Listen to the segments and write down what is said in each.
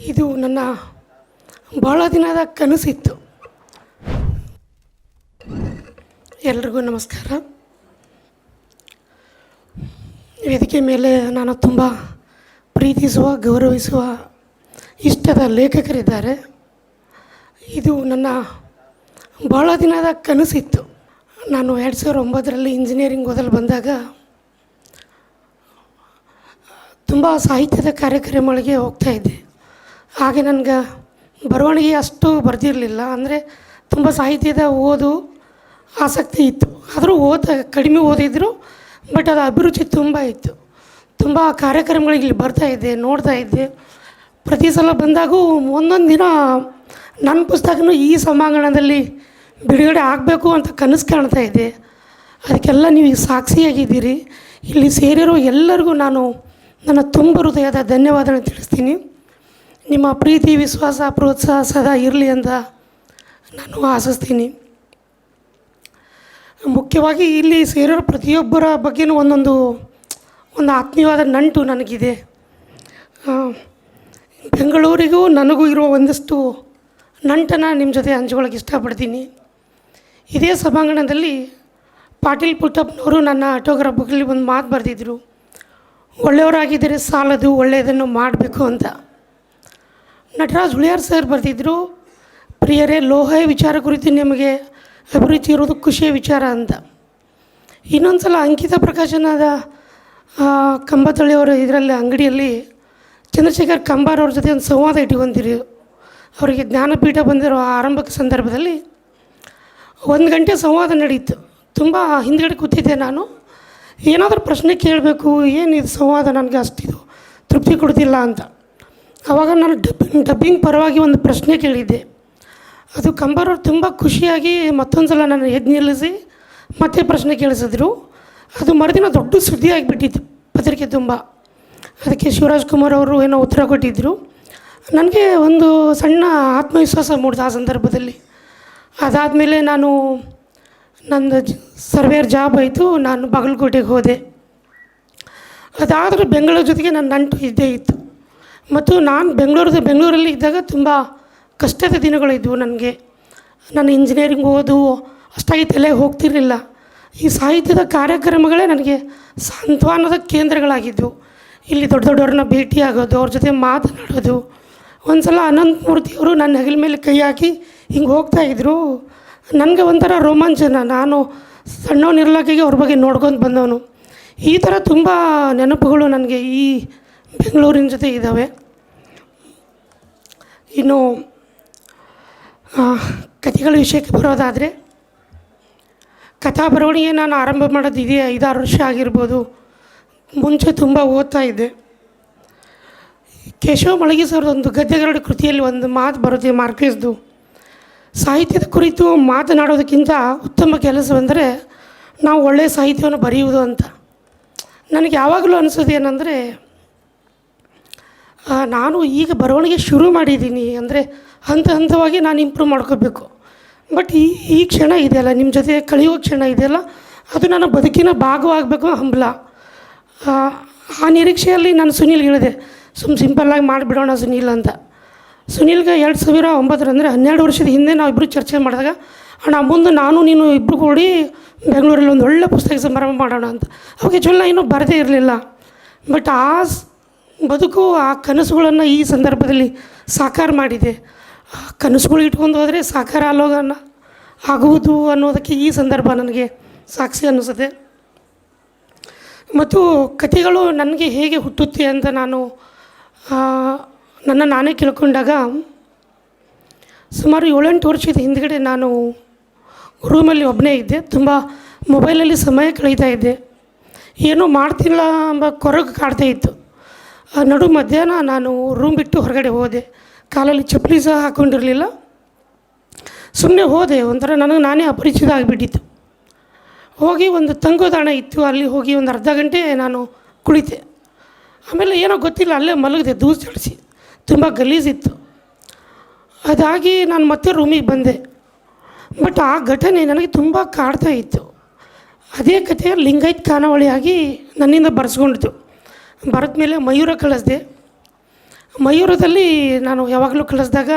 ಇದು ನನ್ನ ಭಾಳ ದಿನದ ಕನಸಿತ್ತು. ಎಲ್ರಿಗೂ ನಮಸ್ಕಾರ. ವೇದಿಕೆ ಮೇಲೆ ನಾನು ತುಂಬ ಪ್ರೀತಿಸುವ, ಗೌರವಿಸುವ, ಇಷ್ಟದ ಲೇಖಕರಿದ್ದಾರೆ. ಇದು ನನ್ನ ಭಾಳ ದಿನದ ಕನಸಿತ್ತು. ನಾನು ಎರಡು ಸಾವಿರದ ಒಂಬತ್ತರಲ್ಲಿ ಇಂಜಿನಿಯರಿಂಗ್ ಓದಲು ಬಂದಾಗ ತುಂಬ ಸಾಹಿತ್ಯದ ಕಾರ್ಯಕ್ರಮಗಳಿಗೆ ಹೋಗ್ತಾಯಿದ್ದೆ ಹಾಗೆ ನನಗೆ ಬರವಣಿಗೆ ಅಷ್ಟು ಬರೆದಿರಲಿಲ್ಲ. ಅಂದರೆ ತುಂಬ ಸಾಹಿತ್ಯದ ಓದು ಆಸಕ್ತಿ ಇತ್ತು. ಆದರೂ ಓದ, ಕಡಿಮೆ ಓದಿದ್ರು, ಬಟ್ ಅದು ಅಭಿರುಚಿ ತುಂಬ ಇತ್ತು. ತುಂಬ ಕಾರ್ಯಕ್ರಮಗಳಿಗೆ ಇಲ್ಲಿ ಬರ್ತಾ ಇದ್ದೆ ನೋಡ್ತಾ ಇದ್ದೆ ಪ್ರತಿ ಸಲ ಬಂದಾಗೂ ಒಂದೊಂದು ದಿನ ನನ್ನ ಪುಸ್ತಕನೂ ಈ ಸಭಾಂಗಣದಲ್ಲಿ ಬಿಡುಗಡೆ ಆಗಬೇಕು ಅಂತ ಕನಸು ಕಾಣ್ತಾ ಇದ್ದೆ ಅದಕ್ಕೆಲ್ಲ ನೀವು ಸಾಕ್ಷಿಯಾಗಿದ್ದೀರಿ. ಇಲ್ಲಿ ಸೇರಿರೋ ಎಲ್ಲರಿಗೂ ನಾನು ನನ್ನ ತುಂಬ ಹೃದಯದ ಧನ್ಯವಾದನ ತಿಳಿಸ್ತೀನಿ. ನಿಮ್ಮ ಪ್ರೀತಿ, ವಿಶ್ವಾಸ, ಪ್ರೋತ್ಸಾಹ ಸದಾ ಇರಲಿ ಅಂತ ನಾನು ಆಶಿಸ್ತೀನಿ. ಮುಖ್ಯವಾಗಿ ಇಲ್ಲಿ ಸೇರೋ ಪ್ರತಿಯೊಬ್ಬರ ಬಗ್ಗೆನೂ ಒಂದೊಂದು, ಒಂದು ಆತ್ಮೀಯವಾದ ನಂಟು ನನಗಿದೆ. ಬೆಂಗಳೂರಿಗೂ ನನಗೂ ಇರುವ ಒಂದಷ್ಟು ನಂಟನ್ನು ನಿಮ್ಮ ಜೊತೆ ಹಂಚ್ಕೊಳ್ಳೋಕೆ ಇಷ್ಟಪಡ್ತೀನಿ. ಇದೇ ಸಭಾಂಗಣದಲ್ಲಿ ಪಾಟೀಲ್ ಪುಟ್ಟಪ್ಪನವರು ನನ್ನ ಆಟೋಗ್ರಾಫ್ಗಳಲ್ಲಿ ಒಂದು ಮಾತು ಬರೆದಿದ್ದರು ಒಳ್ಳೆಯವರಾಗಿದ್ದರೆ ಸಾಲದು, ಒಳ್ಳೆಯದನ್ನು ಮಾಡಬೇಕು ಅಂತ. ನಟರಾಜ್ ಹುಳಿಯಾರ್ ಸರ್ ಬರ್ತಿದ್ರು ಪ್ರಿಯರೇ, ಲೋಹ ವಿಚಾರ ಕುರಿತು ನಿಮಗೆ ಅಭಿರುಚಿ ಇರೋದು ಖುಷಿಯ ವಿಚಾರ ಅಂತ. ಇನ್ನೊಂದು ಸಲ ಅಂಕಿತ ಪ್ರಕಾಶನದ ಕಂಬತಳಿಯವರ ಇದರಲ್ಲಿ ಅಂಗಡಿಯಲ್ಲಿ ಚಂದ್ರಶೇಖರ್ ಕಂಬಾರ್ ಅವ್ರ ಜೊತೆ ಒಂದು ಸಂವಾದ ಇಟ್ಟುಕೊಂತೀರಿ ಅವರಿಗೆ ಜ್ಞಾನಪೀಠ ಬಂದಿರೋ ಆರಂಭಕ ಸಂದರ್ಭದಲ್ಲಿ ಒಂದು ಗಂಟೆ ಸಂವಾದ ನಡೆಯಿತು ತುಂಬ ಹಿಂದ್ಗಡೆ ಕೂತಿದ್ದೆ ನಾನು. ಏನಾದರೂ ಪ್ರಶ್ನೆ ಕೇಳಬೇಕು ಏನಿದು ಸಂವಾದ, ನನಗೆ ಅಷ್ಟಿದು ತೃಪ್ತಿ ಕೊಡ್ತಿಲ್ಲ ಅಂತ. ಆವಾಗ ನಾನು ಡಬ್ಬಿಂಗ್ ಡಬ್ಬಿಂಗ್ ಪರವಾಗಿ ಒಂದು ಪ್ರಶ್ನೆ ಕೇಳಿದ್ದೆ. ಅದು ಕಂಬಾರವ್ರು ತುಂಬ ಖುಷಿಯಾಗಿ ಮತ್ತೊಂದು ಸಲ ನಾನು ಎದ್ದು ನಿಲ್ಲಿಸಿ ಮತ್ತೆ ಪ್ರಶ್ನೆ ಕೇಳಿಸಿದ್ರು. ಅದು ಮರುದಿನ ದೊಡ್ಡ ಸುದ್ದಿ ಆಗಿಬಿಟ್ಟಿತ್ತು ಪತ್ರಿಕೆ ತುಂಬ. ಅದಕ್ಕೆ ಶಿವರಾಜ್ ಕುಮಾರ್ ಅವರು ಏನೋ ಉತ್ತರ ಕೊಟ್ಟಿದ್ದರು ನನಗೆ ಒಂದು ಸಣ್ಣ ಆತ್ಮವಿಶ್ವಾಸ ಮೂಡಿದ ಆ ಸಂದರ್ಭದಲ್ಲಿ. ಅದಾದಮೇಲೆ ನಾನು ನಂದು ಸರ್ವೇರ್ ಜಾಬ್ ಆಯಿತು, ನಾನು ಬಾಗಲಕೋಟೆಗೆ ಹೋದೆ. ಅದಾದರೂ ಬೆಂಗಳೂರು ಜೊತೆಗೆ ನನ್ನ ನಂಟು ಇದ್ದೇ ಇತ್ತು. ಮತ್ತು ನಾನು ಬೆಂಗಳೂರು ಬೆಂಗಳೂರಲ್ಲಿ ಇದ್ದಾಗ ತುಂಬ ಕಷ್ಟದ ದಿನಗಳಿದ್ವು ನನಗೆ. ನಾನು ಇಂಜಿನಿಯರಿಂಗ್ ಓದು, ಅಷ್ಟಾಗಿ ತಲೆ ಹೋಗ್ತಿರಲಿಲ್ಲ. ಈ ಸಾಹಿತ್ಯದ ಕಾರ್ಯಕ್ರಮಗಳೇ ನನಗೆ ಸಾಂತ್ವನದ ಕೇಂದ್ರಗಳಾಗಿದ್ದವು. ಇಲ್ಲಿ ದೊಡ್ಡ ದೊಡ್ಡವ್ರನ್ನ ಭೇಟಿಯಾಗೋದು ಅವ್ರ ಜೊತೆ ಮಾತನಾಡೋದು. ಒಂದು ಸಲ ಅನಂತಮೂರ್ತಿಯವರು ನನ್ನ ಹೆಗಲ ಮೇಲೆ ಕೈ ಹಾಕಿ ಹಿಂಗೆ ಹೋಗ್ತಾಯಿದ್ರು ನನಗೆ ಒಂಥರ ರೋಮಾಂಚನ. ನಾನು ಸಣ್ಣವನಿರ್ಲಾಕಿಗೆ ಅವ್ರ ಬಗ್ಗೆ ನೋಡ್ಕೊಂಡು ಬಂದವನು. ಈ ಥರ ತುಂಬ ನೆನಪುಗಳು ನನಗೆ ಈ ಬೆಂಗಳೂರಿನ ಜೊತೆ ಇದ್ದಾವೆ. ಇನ್ನು ಕಥೆಗಳ ವಿಷಯಕ್ಕೆ ಬರೋದಾದರೆ ಕಥಾ ಬರವಣಿಗೆ ನಾನು ಆರಂಭ ಮಾಡೋದು ಇದೇ ಐದಾರು ವರ್ಷ ಆಗಿರ್ಬೋದು. ಮುಂಚೆ ತುಂಬ ಓದ್ತಾ ಇದ್ದೆ. ಕೇಶವ ಮಳಗಿ ಸರ್ ಒಂದು ಗದ್ದೆಗರಡು ಕೃತಿಯಲ್ಲಿ ಒಂದು ಮಾತು ಬರುತ್ತೆ ಮಾರ್ಕೇಸ್ದು ಸಾಹಿತ್ಯದ ಕುರಿತು ಮಾತನಾಡೋದಕ್ಕಿಂತ ಉತ್ತಮ ಕೆಲಸವೆಂದರೆ ನಾವು ಒಳ್ಳೆಯ ಸಾಹಿತ್ಯವನ್ನು ಬರೆಯುವುದು ಅಂತ. ನನಗೆ ಯಾವಾಗಲೂ ಅನಿಸೋದು ಏನಂದರೆ ನಾನು ಈಗ ಬರವಣಿಗೆ ಶುರು ಮಾಡಿದ್ದೀನಿ ಅಂದರೆ ಹಂತ ಹಂತವಾಗಿ ನಾನು ಇಂಪ್ರೂವ್ ಮಾಡ್ಕೋಬೇಕು. ಬಟ್ ಈ ಈ ಕ್ಷಣ ಇದೆಯಲ್ಲ ನಿಮ್ಮ ಜೊತೆ ಕಳೆಯುವ ಕ್ಷಣ ಇದೆಯಲ್ಲ ಅದು ನನ್ನ ಬದುಕಿನ ಭಾಗವಾಗಬೇಕು ಹಂಬಲ. ಆ, ನಿರೀಕ್ಷೆಯಲ್ಲಿ ನಾನು ಸುನೀಲ್ ಹೇಳಿದೆ ಸುಮ್ಮ ಸಿಂಪಲ್ಲಾಗಿ ಮಾಡಿಬಿಡೋಣ ಸುನೀಲ್ ಅಂತ. ಸುನೀಲ್ಗೆ ಎರಡು ಸಾವಿರ ಒಂಬತ್ತರಂದರೆ ಹನ್ನೆರಡು ವರ್ಷದ ಹಿಂದೆ ನಾವಿಬ್ಬರು ಚರ್ಚೆ ಮಾಡಿದಾಗ ಅಣ್ಣ ಮುಂದೆ ನಾನು ನೀನು ಇಬ್ಬರು ಕೂಡಿ ಬೆಂಗಳೂರಲ್ಲಿ ಒಂದು ಒಳ್ಳೆ ಪುಸ್ತಕ ಸಮಾರಂಭ ಮಾಡೋಣ ಅಂತ. ಅವಾಗ ಚೊಲ್ಲ ಇನ್ನೂ ಬರದೇ ಇರಲಿಲ್ಲ. ಬಟ್ ಆ ಬದುಕು ಆ ಕನಸುಗಳನ್ನು ಈ ಸಂದರ್ಭದಲ್ಲಿ ಸಾಕಾರ ಮಾಡಿದೆ. ಆ ಕನಸುಗಳು ಇಟ್ಕೊಂಡು ಹೋದರೆ ಸಾಕಾರ ಆಲೋಗನ ಆಗುವುದು ಅನ್ನೋದಕ್ಕೆ ಈ ಸಂದರ್ಭ ನನಗೆ ಸಾಕ್ಷಿ ಅನ್ನಿಸುತ್ತೆ. ಮತ್ತು ಕಥೆಗಳು ನನಗೆ ಹೇಗೆ ಹುಟ್ಟುತ್ತೆ ಅಂತ ನಾನು ನನ್ನ ನಾನೇ ಕೇಳ್ಕೊಂಡಾಗ ಸುಮಾರು ಏಳೆಂಟು ವರ್ಷದ ಹಿಂದ್ಗಡೆ ನಾನು ರೂಮಲ್ಲಿ ಒಬ್ಬನೇ ಇದ್ದೆ. ತುಂಬ ಮೊಬೈಲಲ್ಲಿ ಸಮಯ ಕಳೀತಾ ಇದ್ದೆ. ಏನೂ ಮಾಡ್ತಿಲ್ಲ ಎಂಬ ಕೊರಗು ಕಾಡ್ತಾ ಇತ್ತು. ನಡು ಮಧ್ಯಾಹ್ನ ನಾನು ರೂಮ್ ಬಿಟ್ಟು ಹೊರಗಡೆ ಹೋದೆ. ಕಾಲಲ್ಲಿ ಚಪ್ಪಲಿ ಸಹ ಹಾಕ್ಕೊಂಡಿರಲಿಲ್ಲ ಸುಮ್ಮನೆ ಹೋದೆ, ಒಂಥರ ನನಗೆ ನಾನೇ ಅಪರಿಚಿತ ಆಗಿಬಿಟ್ಟಿತ್ತು. ಹೋಗಿ ಒಂದು ತಂಗೋದಾಣ ಇತ್ತು, ಅಲ್ಲಿ ಹೋಗಿ ಒಂದು ಅರ್ಧ ಗಂಟೆ ನಾನು ಕುಳಿತೆ. ಆಮೇಲೆ ಏನೋ ಗೊತ್ತಿಲ್ಲ, ಅಲ್ಲೇ ಮಲಗಿದೆ, ದೂಸ್ ಜಡಿಸಿ. ತುಂಬ ಗಲೀಜಿತ್ತು ಅದಾಗಿ ನಾನು ಮತ್ತೆ ರೂಮಿಗೆ ಬಂದೆ. ಬಟ್ ಆ ಘಟನೆ ನನಗೆ ತುಂಬ ಕಾಡ್ತಾ ಇತ್ತು. ಅದೇ ಕಥೆ ಲಿಂಗಾಯತ್ ಖಾನಾವಳಿಯಾಗಿ ನನ್ನಿಂದ ಬರೆಸ್ಕೊಂಡಿತು ಬರೆದ ಮೇಲೆ ಮಯೂರ ಕಳಿಸ್ದೆ. ಮಯೂರದಲ್ಲಿ ನಾನು ಯಾವಾಗಲೂ ಕಳಿಸಿದಾಗ,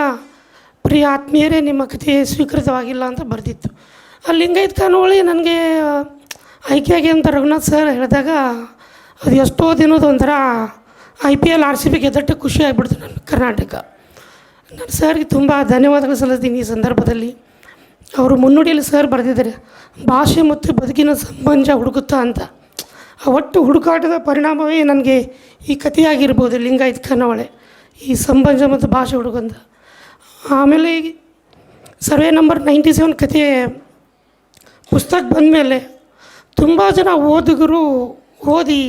ಪ್ರಿಯ ಆತ್ಮೀಯರೇ, ನಿಮ್ಮ ಕಥೆ ಸ್ವೀಕೃತವಾಗಿಲ್ಲ ಅಂತ ಬರೆದಿತ್ತು. ಅಲ್ಲಿ ಲಿಂಗಾಯತ್ ಕಾನೋಳಿ ನನಗೆ ಆಯ್ಕೆಯಾಗಿ ಅಂತ ರಘುನಾಥ್ ಸರ್ ಹೇಳಿದಾಗ, ಅದು ಎಷ್ಟೋ ದಿನದ ಒಂಥರ I P L, R C B ಗೆದ್ದಟ್ಟು ಖುಷಿ ಆಗಿಬಿಡ್ತು ನನ್ನ ಕರ್ನಾಟಕ. ನಾನು ಸರ್ಗೆ ತುಂಬ ಧನ್ಯವಾದಗಳು ಸಲ್ಲಿಸ್ತೀನಿ ಈ ಸಂದರ್ಭದಲ್ಲಿ. ಅವರು ಮುನ್ನುಡಿಯಲ್ಲಿ ಸರ್ ಬರೆದಿದ್ದಾರೆ, ಭಾಷೆ ಮತ್ತು ಬದುಕಿನ ಸಂಬಂಧ ಹುಡುಕುತ್ತಾ ಅಂತ. ಆ ಒಟ್ಟು ಹುಡುಕಾಟದ ಪರಿಣಾಮವೇ ನನಗೆ ಈ ಕಥೆಯಾಗಿರ್ಬೋದು, ಲಿಂಗಾಯತ್ ಕನ್ನವಳೆ, ಈ ಸಂಬಂಧ ಮತ್ತು ಭಾಷೆ ಹುಡುಗಂತ ಆಮೇಲೆ ಸರ್ವೆ ನಂಬರ್ ನೈಂಟಿ ಸೆವೆನ್ ಕಥೆ ಪುಸ್ತಕ ಬಂದಮೇಲೆ ತುಂಬ ಜನ ಓದುಗರು ಓದಿ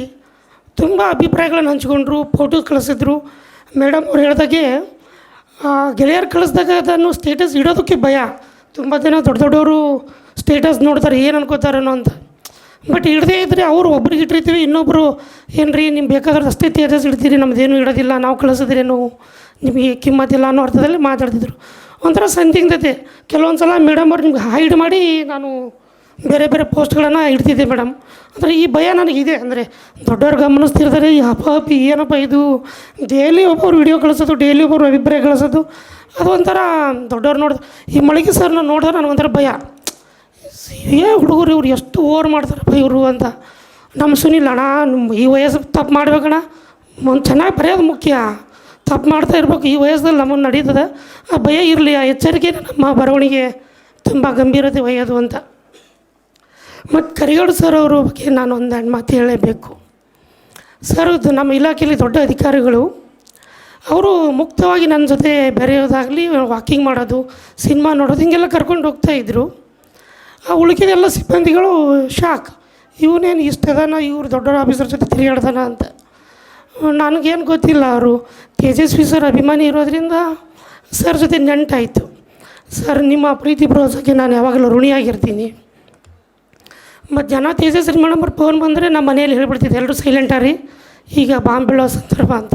ತುಂಬ ಅಭಿಪ್ರಾಯಗಳನ್ನು ಹಂಚ್ಕೊಂಡ್ರು ಫೋಟೋ ಕಳಿಸಿದ್ರು. ಮೇಡಮ್ ಅವ್ರು ಹೇಳ್ದಾಗೆ ಗೆಳೆಯರು ಕಳಿಸ್ದಾಗ ಅದನ್ನು ಸ್ಟೇಟಸ್ ಇಡೋದಕ್ಕೆ ಭಯ. ತುಂಬ ಜನ ದೊಡ್ಡ ದೊಡ್ಡವರು ಸ್ಟೇಟಸ್ ನೋಡ್ತಾರೆ, ಏನು ಅನ್ಕೋತಾರೇನೋ ಅಂತ. ಬಟ್ ಇಡದೇ ಇದ್ದರೆ ಅವರು ಒಬ್ರಿಗೆ ಇಟ್ಟಿರ್ತೀವಿ ಇನ್ನೊಬ್ಬರು ಏನು ರೀ ನಿಮ್ಗೆ ಬೇಕಾದ್ರೆ ಅಷ್ಟೇ ತೇಜಸ್ ಇಡ್ತೀರಿ ನಮ್ಮದೇನು ಇಡೋದಿಲ್ಲ, ನಾವು ಕಳಿಸಿದ್ರೇನು ನಿಮಗೆ ಕಿಮ್ಮತ್ತಿಲ್ಲ ಅನ್ನೋ ಅರ್ಥದಲ್ಲಿ ಮಾತಾಡ್ತಿದ್ರು. ಒಂಥರ ಸಂದಿಗ್ಧತೆ. ಕೆಲವೊಂದು ಸಲ ಮೇಡಮ್ ಅವ್ರು ನಿಮ್ಗೆ ಹೈಡ್ ಮಾಡಿ ನಾನು ಬೇರೆ ಬೇರೆ ಪೋಸ್ಟ್ಗಳನ್ನು ಇಡ್ತಿದ್ದೆ ಮೇಡಮ್ ಅಂದರೆ ಈ ಭಯ ನನಗಿದೆ ಅಂದರೆ ದೊಡ್ಡವ್ರು ಗಮನಿಸ್ತಿರ್ತಾರೆ ಈ ಹಬ್ಬ ಹಬ್ಬಿ ಏನಪ್ಪ ಇದು? ಡೈಲಿ ಒಬ್ಬರು ವಿಡಿಯೋ ಕಳಿಸೋದು ಡೈಲಿ ಒಬ್ಬರು ಅಭಿಪ್ರಾಯ ಕಳಿಸೋದು. ಅದು ಒಂಥರ ದೊಡ್ಡವ್ರು ನೋಡಿದ ಈ ಮಳಿಗೆ ಸರ್ನ ನೋಡಿದ್ರೆ ನನಗೊಂಥರ ಭಯ. ಏ ಹುಡುಗರು ಇವ್ರು ಎಷ್ಟು ಓವರ್ ಮಾಡ್ತಾರಪ್ಪ ಇವರು ಅಂತ. ನಮ್ಮ ಸುನಿಲ್ ಅಣ್ಣ ಈ ವಯಸ್ಸು ತಪ್ಪು ಮಾಡ್ಬೇಕಣ್ಣ. ಒಂದು ಚೆನ್ನಾಗಿ ಬರೆಯೋದು ಮುಖ್ಯ. ತಪ್ಪು ಮಾಡ್ತಾ ಇರ್ಬೇಕು, ಈ ವಯಸ್ಸಲ್ಲಿ ನಮ್ಮನ್ನು ನಡೀತದೆ. ಆ ಭಯ ಇರಲಿ, ಆ ಎಚ್ಚರಿಕೆ ನಮ್ಮ ಬರವಣಿಗೆ ತುಂಬ ಗಂಭೀರತೆ ಒಯ್ಯೋದು ಅಂತ. ಮತ್ತು ಕರಿಗೌಡ ಸರ್ ಅವರ ಬಗ್ಗೆ ನಾನು ಹೆಣ್ಣು ಮಾತು ಹೇಳಲೇಬೇಕು ಸರ್ ನಮ್ಮ ಇಲಾಖೆಯಲ್ಲಿ ದೊಡ್ಡ ಅಧಿಕಾರಿಗಳು. ಅವರು ಮುಕ್ತವಾಗಿ ನನ್ನ ಜೊತೆ ಬೆರೆಯೋದಾಗಲಿ ವಾಕಿಂಗ್ ಮಾಡೋದು, ಸಿನಿಮಾ ನೋಡೋದು, ಹಿಂಗೆಲ್ಲ ಕರ್ಕೊಂಡು ಹೋಗ್ತಾಯಿದ್ರು ಆ ಉಳಿಕೆದೆಲ್ಲ ಸಿಬ್ಬಂದಿಗಳು ಶಾಕ್. ಇವನೇನು ಇಷ್ಟದಾನ ಇವ್ರು ದೊಡ್ಡ ಆಫೀಸರ್ ಜೊತೆ ತಿರುಗಾಡ್ದಾನ ಅಂತ. ನನಗೇನು ಗೊತ್ತಿಲ್ಲ ಅವರು. ತೇಜಸ್ವಿ ಸರ್ ಅಭಿಮಾನಿ ಇರೋದರಿಂದ ಸರ್ ಜೊತೆ ನೆಂಟಾಯಿತು. ಸರ್, ನಿಮ್ಮ ಪ್ರೀತಿ ಭರೋಸಕ್ಕೆ ನಾನು ಯಾವಾಗಲೂ ಋಣಿಯಾಗಿರ್ತೀನಿ. ಮತ್ತು ಜನ ತೇಜಸ್ವಿ ಮೇಡಮ್ ಅವ್ರು ಫೋನ್ ಬಂದರೆ ನಮ್ಮ ಮನೇಲಿ ಹೇಳ್ಬಿಡ್ತಿದ್ದೆ ಎಲ್ಲರೂ ಸೈಲೆಂಟಾರಿ ಈಗ ಬಾಂಬ್ ಬೀಳೋ ಸಂದರ್ಭ ಅಂತ.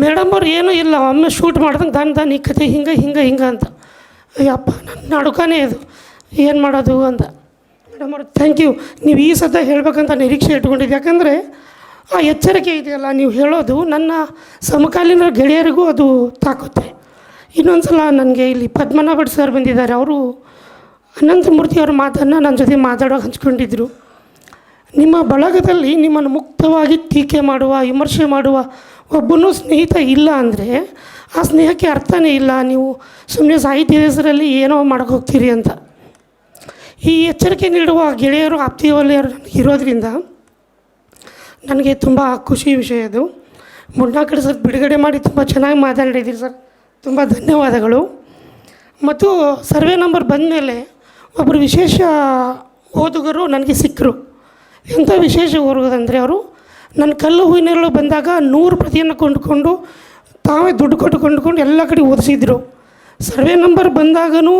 ಮೇಡಮ್ ಅವ್ರು ಏನೂ ಇಲ್ಲ, ಒಮ್ಮೆ ಶೂಟ್ ಮಾಡ್ದಂಗೆ ದನ್ ದನ್ ಈ ಕತೆ ಹಿಂಗೆ ಹಿಂಗೆ ಹಿಂಗೆ ಅಂತ. ಅಯ್ಯಪ್ಪ ನನ್ನ ನಡುಕನೇ ಇದು. ಏನು ಮಾಡೋದು ಅಂತ. ಮೇಡಮ್ ಅವ್ರು ಥ್ಯಾಂಕ್ ಯು ನೀವು ಈ ಸತ ಹೇಳಬೇಕಂತ ನಿರೀಕ್ಷೆ ಇಟ್ಕೊಂಡಿದ್ದೆ ಯಾಕಂದರೆ ಆ ಎಚ್ಚರಿಕೆ ಇದೆಯಲ್ಲ, ನೀವು ಹೇಳೋದು ನನ್ನ ಸಮಕಾಲೀನ ಗೆಳೆಯರಿಗೂ ಅದು ತಾಕುತ್ತೆ. ಇನ್ನೊಂದು ಸಲ ನನಗೆ ಇಲ್ಲಿ ಪದ್ಮನಾಭ ಸರ್ ಬಂದಿದ್ದಾರೆ. ಅವರು ಅನಂತಮೂರ್ತಿ ಅವ್ರ ಮಾತನ್ನು ನನ್ನ ಜೊತೆ ಮಾತಾಡೋ ಹಂಚ್ಕೊಂಡಿದ್ದರು ನಿಮ್ಮ ಬಳಗದಲ್ಲಿ ನಿಮ್ಮನ್ನು ಮುಕ್ತವಾಗಿ ಟೀಕೆ ಮಾಡುವ, ವಿಮರ್ಶೆ ಮಾಡುವ ಒಬ್ಬನೂ ಸ್ನೇಹಿತ ಇಲ್ಲ ಅಂದರೆ ಆ ಸ್ನೇಹಕ್ಕೆ ಅರ್ಥನೇ ಇಲ್ಲ. ನೀವು ಸುಮ್ಮನೆ ಸಾಹಿತ್ಯದ ಹೆಸರಲ್ಲಿ ಏನೋ ಮಾಡೋಕೆ ಹೋಗ್ತೀರಿ ಅಂತ. ಈ ಎಚ್ಚರಿಕೆ ನೀಡುವ ಗೆಳೆಯರು ಆಪ್ತಿ ವಲಯರು ಇರೋದ್ರಿಂದ ನನಗೆ ತುಂಬ ಖುಷಿ ವಿಷಯ ಇದು. ಮುನ್ನಾಕಡೆ ಸರ್ ಬಿಡುಗಡೆ ಮಾಡಿ ತುಂಬ ಚೆನ್ನಾಗಿ ಮಾತಾಡಿದ್ದೀರಿ ಸರ್. ತುಂಬ ಧನ್ಯವಾದಗಳು. ಮತ್ತು ಸರ್ವೆ ನಂಬರ್ ಬಂದಮೇಲೆ ಒಬ್ಬರು ವಿಶೇಷ ಓದುಗರು ನನಗೆ ಸಿಕ್ಕರು. ಎಂಥ ವಿಶೇಷ ಓದುಗದಂದರೆ ಅವರು ನನ್ನ ಕಲ್ಲು ಹೂವಿನೆರಳು ಬಂದಾಗ ನೂರು ಪ್ರತಿಯನ್ನು ಕೊಂಡುಕೊಂಡು ತಾವೇ ದುಡ್ಡು ಕೊಟ್ಟು ಕೊಂಡುಕೊಂಡು ಎಲ್ಲ ಕಡೆ ಓದಿಸಿದ್ರು. ಸರ್ವೆ ನಂಬರ್ ಬಂದಾಗನೂ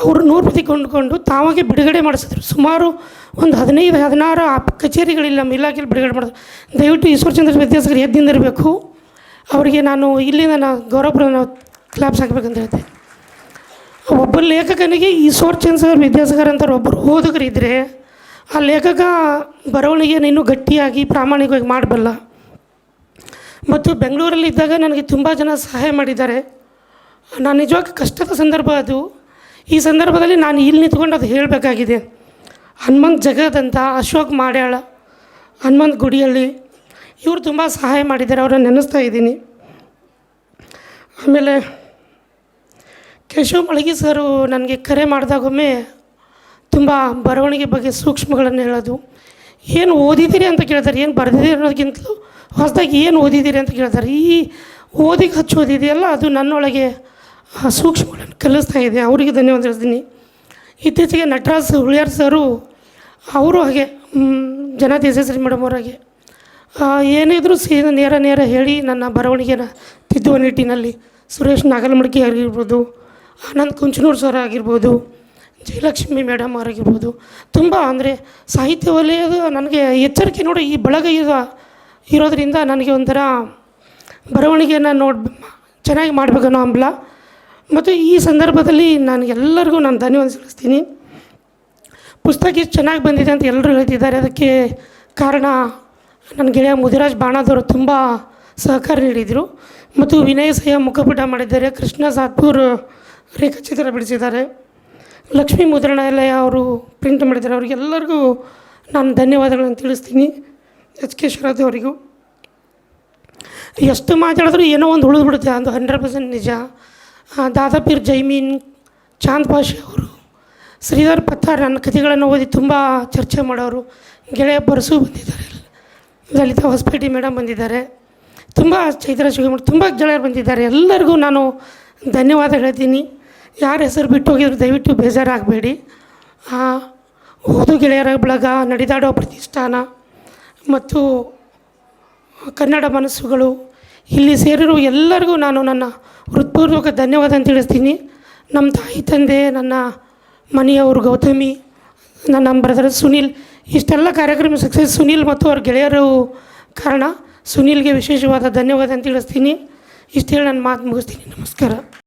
ಅವರು ನೂರು ಕೊಂಡುಕೊಂಡು ತಾವಾಗೆ ಬಿಡುಗಡೆ ಮಾಡಿಸಿದ್ರು. ಸುಮಾರು ಒಂದು ಹದಿನೈದು, ಹದಿನಾರು ಆ ಕಚೇರಿಗಳಿಲ್ಲ ನಮ್ಮ ಇಲಾಖೆಯಲ್ಲಿ ಬಿಡುಗಡೆ ಮಾಡಿದ್ರು. ದಯವಿಟ್ಟು ಈಶ್ವರಚಂದ್ರ ವಿದ್ಯಾಸಾಗರ್ ಎದ್ದಿಂದಿರಬೇಕು ಅವರಿಗೆ ನಾನು ಇಲ್ಲಿಂದ ನಾನು ಗೌರವ ಕ್ಲಾಪ್ಸ್ ಹಾಕ್ಬೇಕಂತ ಹೇಳ್ತೇನೆ. ಒಬ್ಬ ಲೇಖಕನಿಗೆ ಈಶ್ವರಚಂದ್ರ ವಿದ್ಯಾಸಾಗರ್ ಅಂತ ಒಬ್ಬರು ಓದುಗರಿದ್ದರೆ ಆ ಲೇಖಕ ಬರವಣಿಗೆಯನ್ನು ಇನ್ನೂ ಗಟ್ಟಿಯಾಗಿ ಪ್ರಾಮಾಣಿಕವಾಗಿ ಮಾಡಬಲ್ಲ. ಮತ್ತು ಬೆಂಗಳೂರಲ್ಲಿ ಇದ್ದಾಗ ನನಗೆ ತುಂಬ ಜನ ಸಹಾಯ ಮಾಡಿದ್ದಾರೆ. ನಾನು ನಿಜವಾಗಿ ಕಷ್ಟದ ಸಂದರ್ಭ ಅದು. ಈ ಸಂದರ್ಭದಲ್ಲಿ ನಾನು ಇಲ್ಲಿ ನಿಂತ್ಕೊಂಡು ಅದು ಹೇಳಬೇಕಾಗಿದೆ. ಹನುಮಂತ್ ಜಗದಂತ ಅಶೋಕ್ ಮಾಡ್ಯಾಳ, ಹನುಮಂತ್ ಗುಡಿಯಲ್ಲಿ ಇವರು ತುಂಬ ಸಹಾಯ ಮಾಡಿದ್ದಾರೆ, ಅವರನ್ನು ನೆನೆಸ್ತಾ ಇದ್ದೀನಿ. ಆಮೇಲೆ ಕೇಶವ ಮಳಗಿ ಸರು ನನಗೆ ಕರೆ ಮಾಡಿದಾಗೊಮ್ಮೆ ತುಂಬ ಬರವಣಿಗೆ ಬಗ್ಗೆ ಸೂಕ್ಷ್ಮಗಳನ್ನು ಹೇಳೋದು. ಏನು ಓದಿದ್ದೀರಿ ಅಂತ ಕೇಳ್ತಾರೆ, ಏನು ಬರೆದಿದ್ದೀರಿ ಅನ್ನೋದಕ್ಕಿಂತಲೂ ಹೊಸದಾಗಿ ಏನು ಓದಿದ್ದೀರಿ ಅಂತ ಕೇಳ್ತಾರೆ. ಈ ಓದಿಗೆ ಹಚ್ಚೋದಿದೆಯಲ್ಲ ಅದು ನನ್ನೊಳಗೆ ಸೂಕ್ಷ್ಮಗಳನ್ನು ಕಲಿಸ್ತಾ ಇದೆ. ಅವರಿಗೆ ಧನ್ಯವಾದ ಹೇಳ್ತೀನಿ. ಇತ್ತೀಚೆಗೆ ನಟರಾಜ್ ಹುಳಿಯಾರ್ ಸರು, ಅವರು ಹಾಗೆ ಜನ ತೇಜಸ್ವಿ ಮೇಡಮ್ ಅವರಾಗೆ ಏನಿದ್ರು ಸೀದಾ ನೇರ ನೇರ ಹೇಳಿ ನನ್ನ ಬರವಣಿಗೆನ ತಿದ್ದುವ ನಿಟ್ಟಿನಲ್ಲಿ ಸುರೇಶ್ ನಾಗಲಮಡಿಕೆ ಆಗಿರ್ಬೋದು ಆನಂದ್ ಕುಂಚನೂರು ಸರ್ ಆಗಿರ್ಬೋದು, ಜಯಲಕ್ಷ್ಮಿ ಮೇಡಮ್ ಅವರಾಗಿರ್ಬೋದು ತುಂಬ ಅಂದರೆ ಸಾಹಿತ್ಯ ವಲಯದ ನನಗೆ ಎಚ್ಚರಿಕೆ ನೋಡಿ ಈ ಬಳಗ ಇರೋ ಇರೋದರಿಂದ ನನಗೆ ಒಂಥರ ಬರವಣಿಗೆಯನ್ನು ನೋಡಿ, ಚೆನ್ನಾಗಿ ಮಾಡಬೇಕನ್ನೋ ಹಂಬಲ. ಮತ್ತು ಈ ಸಂದರ್ಭದಲ್ಲಿ ನಾನು ಎಲ್ಲರಿಗೂ ನಾನು ಧನ್ಯವಾದ ಸಲ್ಲಿಸ್ತೀನಿ. ಪುಸ್ತಕ ಎಷ್ಟು ಚೆನ್ನಾಗಿ ಬಂದಿದೆ ಅಂತ ಎಲ್ಲರೂ ಹೇಳ್ತಿದ್ದಾರೆ. ಅದಕ್ಕೆ ಕಾರಣ ನನ್ನ ಗೆಳೆಯ ಮುದಿರಾಜ್ ಬಾಣದವರು ತುಂಬ ಸಹಕಾರ ನೀಡಿದರು. ಮತ್ತು ವಿನಯ ಸಹ ಮುಖಪುಟ ಮಾಡಿದ್ದಾರೆ. ಕೃಷ್ಣ ಸಾತ್ಪುರ್ ರೇಖಾಚಿತ್ರ ಬಿಡಿಸಿದ್ದಾರೆ. ಲಕ್ಷ್ಮೀ ಮುದ್ರಣಾಲಯ ಅವರು ಪ್ರಿಂಟ್ ಮಾಡಿದ್ದಾರೆ. ಅವರಿಗೆಲ್ಲರಿಗೂ ನಾನು ಧನ್ಯವಾದಗಳನ್ನು ತಿಳಿಸ್ತೀನಿ. ಎಚ್ ಕೆ ಶರತ್ ಅವರಿಗೂ. ಎಷ್ಟು ಮಾತಾಡಿದ್ರು ಏನೋ ಒಂದು ಉಳಿದ್ಬಿಡುತ್ತೆ. ಅದು ಹಂಡ್ರೆಡ್ ಪರ್ಸೆಂಟ್ ನಿಜ. ದಾದಾಪೀರ್ ಜೈಮೀನ್, ಚಾಂದ್ ಪಾಷೆ ಅವರು, ಶ್ರೀಧರ್ ಪತ್ತಾರ್ ನನ್ನ ಕಥೆಗಳನ್ನು ಓದಿ ತುಂಬ ಚರ್ಚೆ ಮಾಡೋರು. ಗೆಳೆಯ ಬರಸು ಬಂದಿದ್ದಾರೆ. ಲಲಿತಾ ಹೊಸಪೇಟೆ ಮೇಡಮ್ ಬಂದಿದ್ದಾರೆ. ತುಂಬ ಚೈತ್ರ ಶಿವಮೂರ್ತಿ ತುಂಬ ಗೆಳೆಯರು ಬಂದಿದ್ದಾರೆ. ಎಲ್ಲರಿಗೂ ನಾನು ಧನ್ಯವಾದ ಹೇಳ್ತೀನಿ. ಯಾರ ಹೆಸರು ಬಿಟ್ಟು ಹೋಗಿದ್ರು ದಯವಿಟ್ಟು ಬೇಜಾರಾಗಬೇಡಿ. ಓದು ಗೆಳೆಯರ ಬಳಗ ನಡೆದಾಡೋ ಪ್ರತಿಷ್ಠಾನ ಮತ್ತು ಕನ್ನಡ ಮನಸ್ಸುಗಳು ಇಲ್ಲಿ ಸೇರಿರುವ ಎಲ್ಲರಿಗೂ ನಾನು ನನ್ನ ಹೃತ್ಪೂರ್ವಕ ಧನ್ಯವಾದ ಅಂತ ತಿಳಿಸ್ತೀನಿ. ನಮ್ಮ ತಾಯಿ, ತಂದೆ, ನನ್ನ ಮನೆಯವರು ಗೌತಮಿ, ನನ್ನ ಬ್ರದರ್ ಸುನೀಲ್, ಇಷ್ಟೆಲ್ಲ ಕಾರ್ಯಕ್ರಮ ಸಕ್ಸಸ್ ಸುನೀಲ್ ಮತ್ತು ಅವ್ರ ಗೆಳೆಯರು ಕಾರಣ ಸುನೀಲ್ಗೆ ವಿಶೇಷವಾದ ಧನ್ಯವಾದ ಅಂತ ತಿಳಿಸ್ತೀನಿ. ಇಷ್ಟು ಹೇಳಿ ನಾನು ಮಾತು ಮುಗಿಸ್ತೀನಿ. ನಮಸ್ಕಾರ.